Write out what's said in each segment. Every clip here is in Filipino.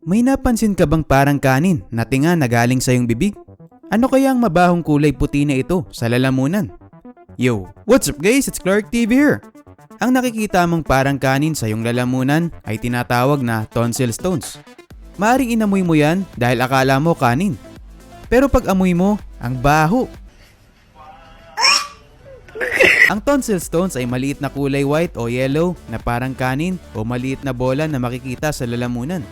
May napansin ka bang parang kanin na tinga na galing sa iyong bibig? Ano kaya ang mabahong kulay puti na ito sa lalamunan? Yo, what's up guys? It's Clark TV here. Ang nakikita mong parang kanin sa iyong lalamunan ay tinatawag na tonsil stones. Maaring inamoy mo yan dahil akala mo kanin. Pero pag amoy mo, ang baho. Ang tonsil stones ay maliit na kulay white o yellow na parang kanin o maliit na bola na makikita sa lalamunan.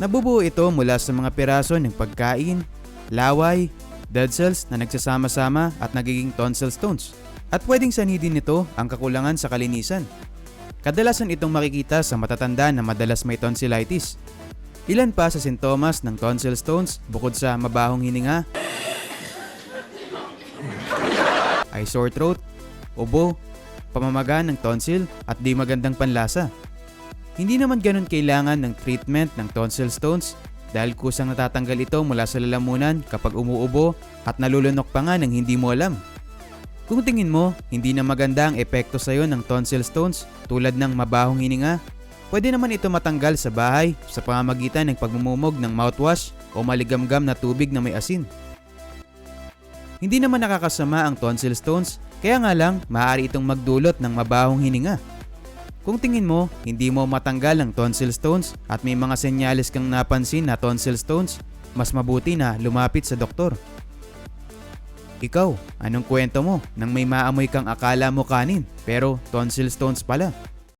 Nabubuo ito mula sa mga piraso ng pagkain, laway, dead cells na nagsasama-sama at nagiging tonsil stones. At pwedeng sanidin nito ang kakulangan sa kalinisan. Kadalasan itong makikita sa matatanda na madalas may tonsillitis. Ilan pa sa sintomas ng tonsil stones bukod sa mabahong hininga, ay sore throat, ubo, pamamaga ng tonsil at di magandang panlasa. Hindi naman ganun kailangan ng treatment ng tonsil stones dahil kusang natatanggal ito mula sa lalamunan kapag umuubo at nalulunok pa nga ng hindi mo alam. Kung tingin mo, hindi na maganda ang epekto sa iyo ng tonsil stones tulad ng mabahong hininga, pwede naman ito matanggal sa bahay sa pamamagitan ng pagmumumog ng mouthwash o maligamgam na tubig na may asin. Hindi naman nakakasama ang tonsil stones, kaya nga lang maaari itong magdulot ng mabahong hininga. Kung tingin mo, hindi mo matanggal ang tonsil stones at may mga senyales kang napansin na tonsil stones, mas mabuti na lumapit sa doktor. Ikaw, anong kwento mo nang may maamoy kang akala mo kanin pero tonsil stones pala?